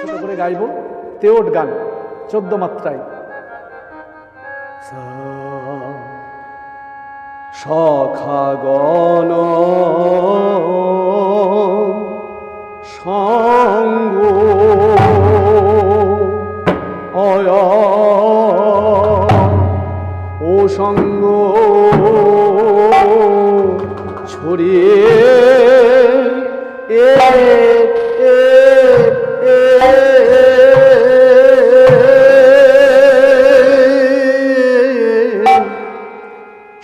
ছোট করে গাইব তেওট গান চোদ্দ মাত্রায়। সখাগণ সঙ্গ অয় ও সঙ্গ ছড়িয়ে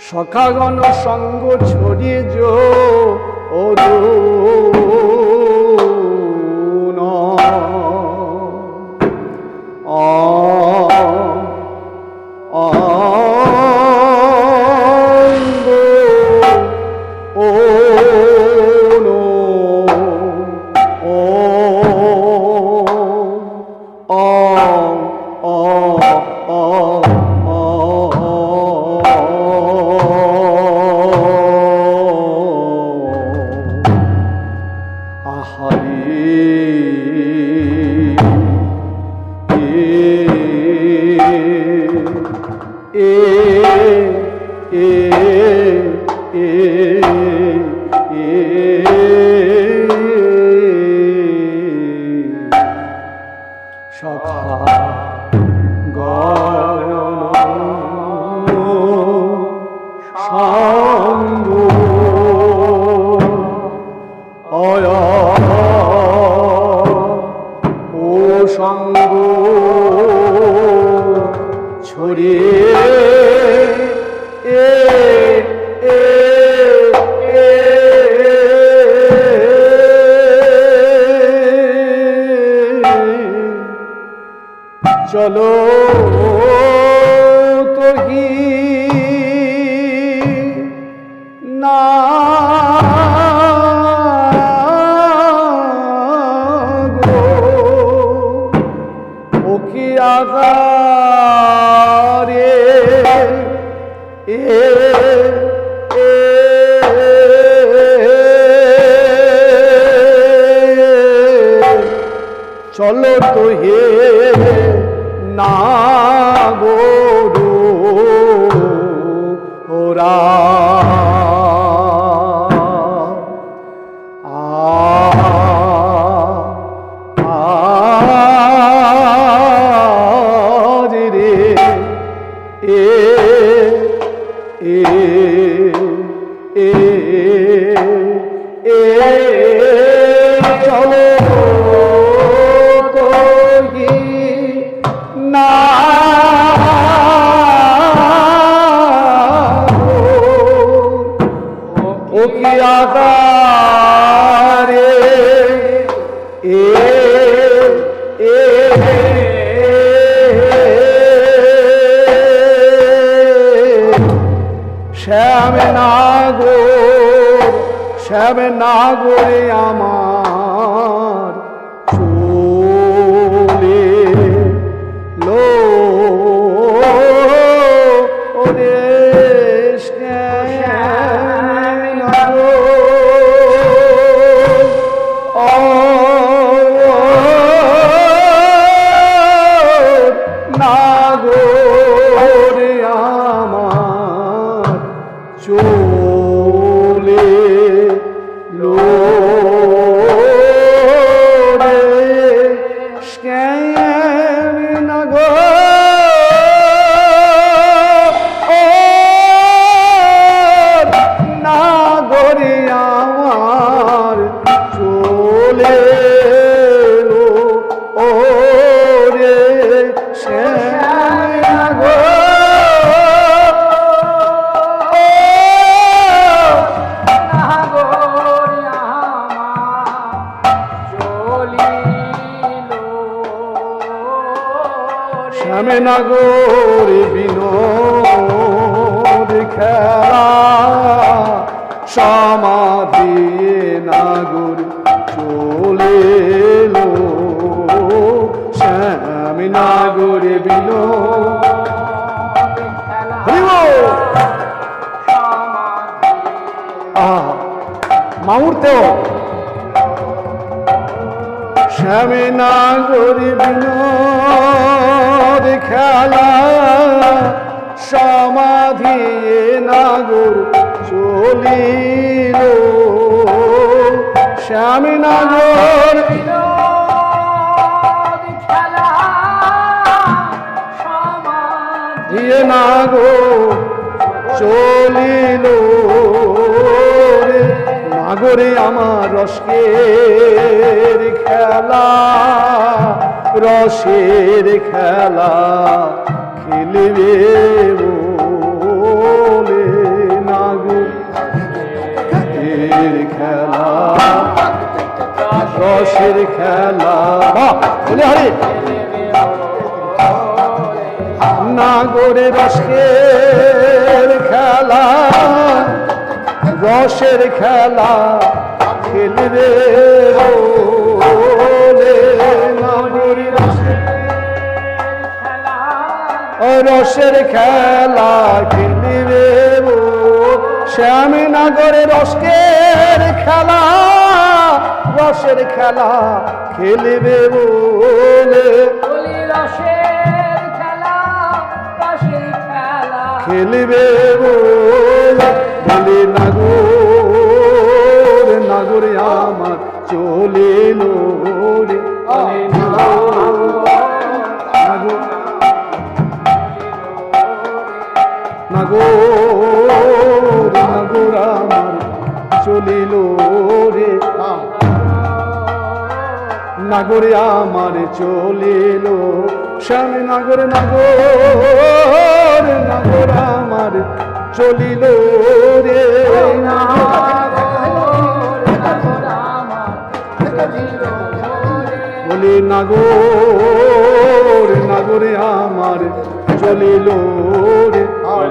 সখাগণ সঙ্গ ছড়িয়ে যো ও oh. সঙ্গ অয় শ্যাম নাগর শ্যাম নাগরে আমার চলে লো ওরে শ্যামনগর বিনোদ খেলা সমাধি নাগর চলে লো শ্যামনগর বিনোদ হরি বল। আহা, মামুর তেও শ্যামে না গরি বিনোদ খেলা সমাধি নাগর চলিল। শ্যামে নাগর দিয়ে নাগর চলিল। নাগরে আমার রসকের খেলা রসের খেলা খেলবে খেলা রসের খেলা। হরে। নাগরে রসের খেলা রসের খেলা খেলবে বলে রসের খেলা খেলিবে শ্যামী নগরে রসকের খেলা রসের খেলা খেলিবে বলে। বলি রসের খেলা রসের খেলা খেলিবে বলে। বলি নাগর নাগরে আমার চলিল রে। নাগর নাগর আমার চলিল রে। নাগরে আমার চলিল। স্বামী নাগর নাগর নাগর আমার চলিল রে। বলি নাগর নাগরে আমার চলিল রে।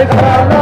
রসের খেলা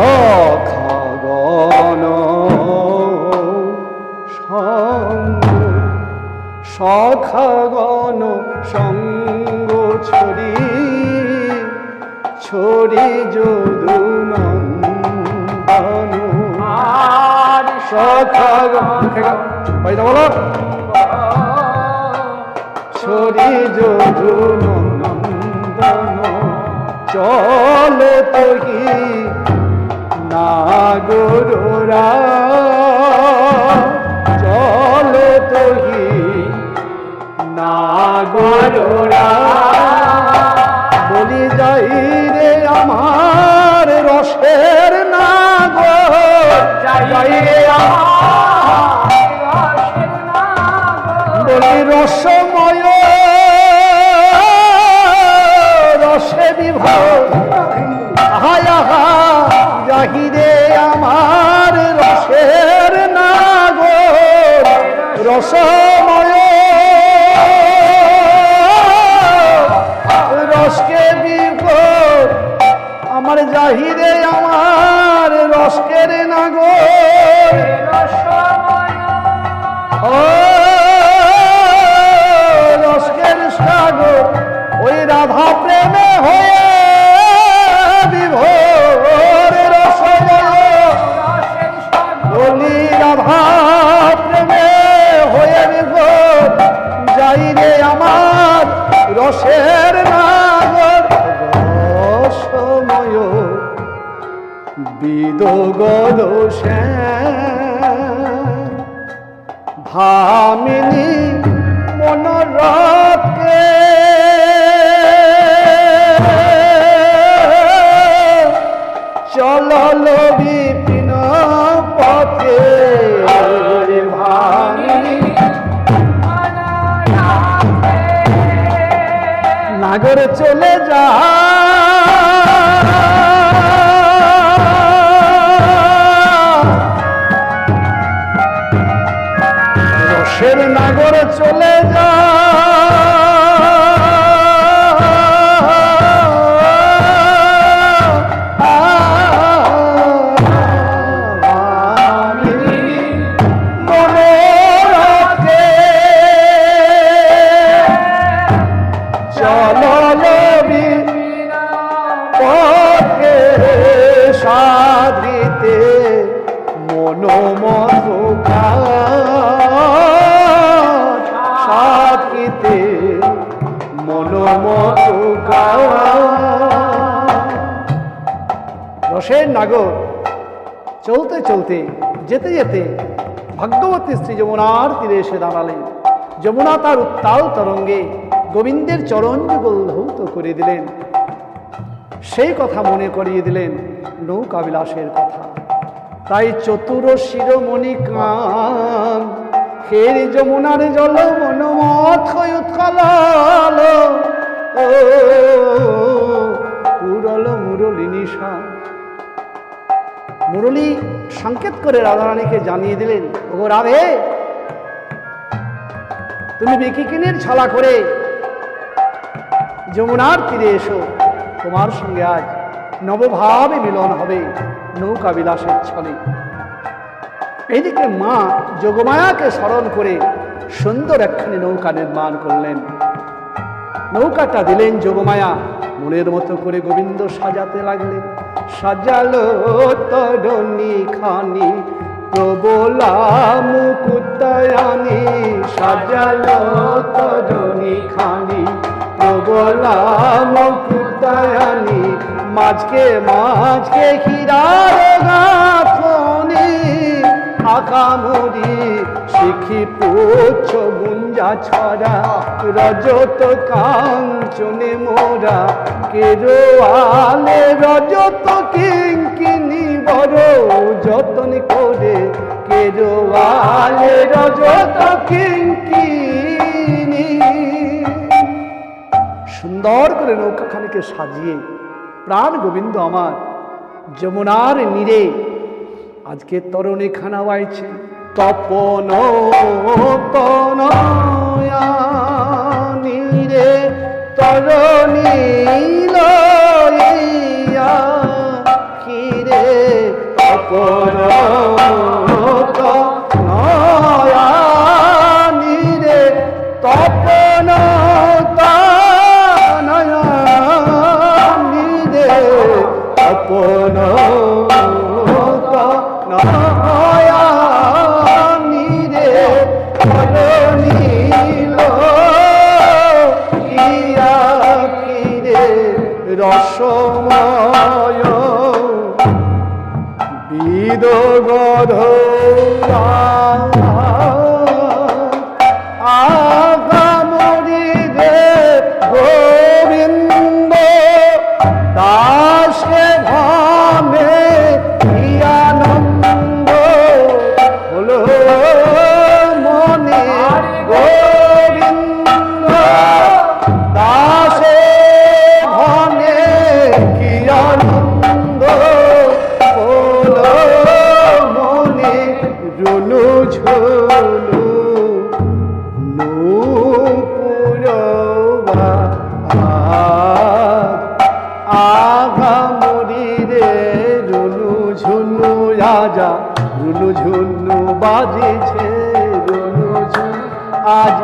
সখাগণ সঙ্গ সখাগণ সঙ্গ ছড়ি ছড়ি যদু নন্দন আর সখাগণ পাইতা বলো। ছড়ি যদু নন্দন চল তহি নাগরা চল গদ ভামিনী মনোরকে চলল বিপিন পথে। নাগর চলে যা। রসের নাগর চলতে চলতে, যেতে যেতে ভাগ্যবতী শ্রী যমুনার তীরে এসে দাঁড়ালেন। যমুনা তার উত্তাল তরঙ্গে গোবিন্দের চরণ যুগল ধৌত করে দিলেন। সেই কথা মনে করিয়ে দিলেন নৌকা বিলাসের কথা। তাই চতুর শিরোমণি কান, ফের যমুনার জল মনোমত হয়ে উৎকলাল মুরলী সংকেত করে রাধারানীকে জানিয়ে দিলেন ও রাধে, তুমি বিকিকিনের ছলা করে যমুনার তীরে এসো। তোমার সঙ্গে আজ নবভাবে মিলন হবে নৌকা বিলাসের ছলে। এদিকে মা যোগমায়াকে স্মরণ করে সুন্দর একখানি নৌকা নির্মাণ করলেন। নৌকাটা দিলেন যোগমায়া, মনের মতো করে গোবিন্দ সাজাতে লাগলেন। সাজালো তরণী খানি, প্রবলা মুকুতায়ানি, সাজালো তরণী খানি, প্রবলা মুকুতায়ানি, মাঝকে মাঝকে হীরার গাথনি, আকামরি শিখি পুচ্ছ গুঞ্জা ছড়া, রজত কাঞ্চনে মোরা। কেরোয়ালে রজত কিঙ্কিনি বড় যতন করে কেরোয়ালে রজত কিঙ্কিনি সুন্দর করে নৌকাখানিকে সাজিয়ে, প্রাণ গোবিন্দ আমার যমুনার নীরে, আজকে তরণী খানা বাইছে তপন তনয়া রে তরণী লইয়া কিরে তপন? ঝুনু রাজা রুনু ঝুনু বাজেছে রুনু আজ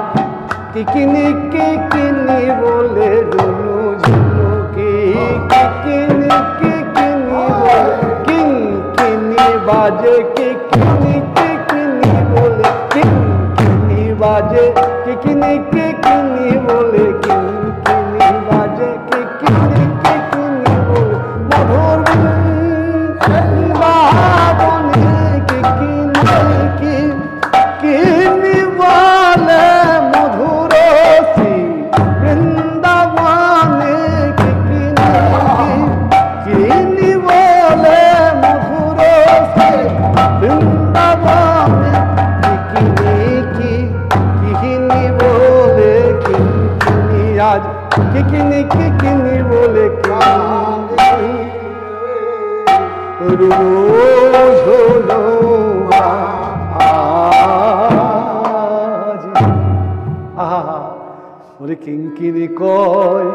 কিকিনি কিকিনি বলে রুনু ঝুনু কি কিকিনি কিকিনি বলে কিং কিনি বাজে কিকিনি। ওরে কিঙ্কিনি কয়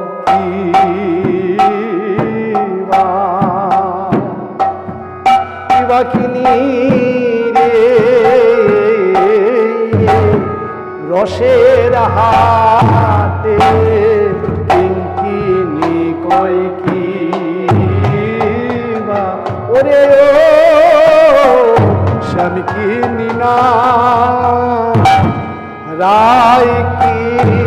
রে, রসের হাতে কিঙ্কিনি কয় কি ওরে ও শ্যামকিনি না, রায় কিনি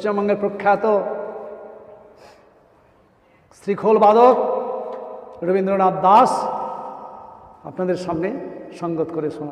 পশ্চিমবঙ্গের প্রখ্যাত শ্রীখোল বাদক রবীন্দ্রনাথ দাস আপনাদের সামনে সঙ্গত করে শোনা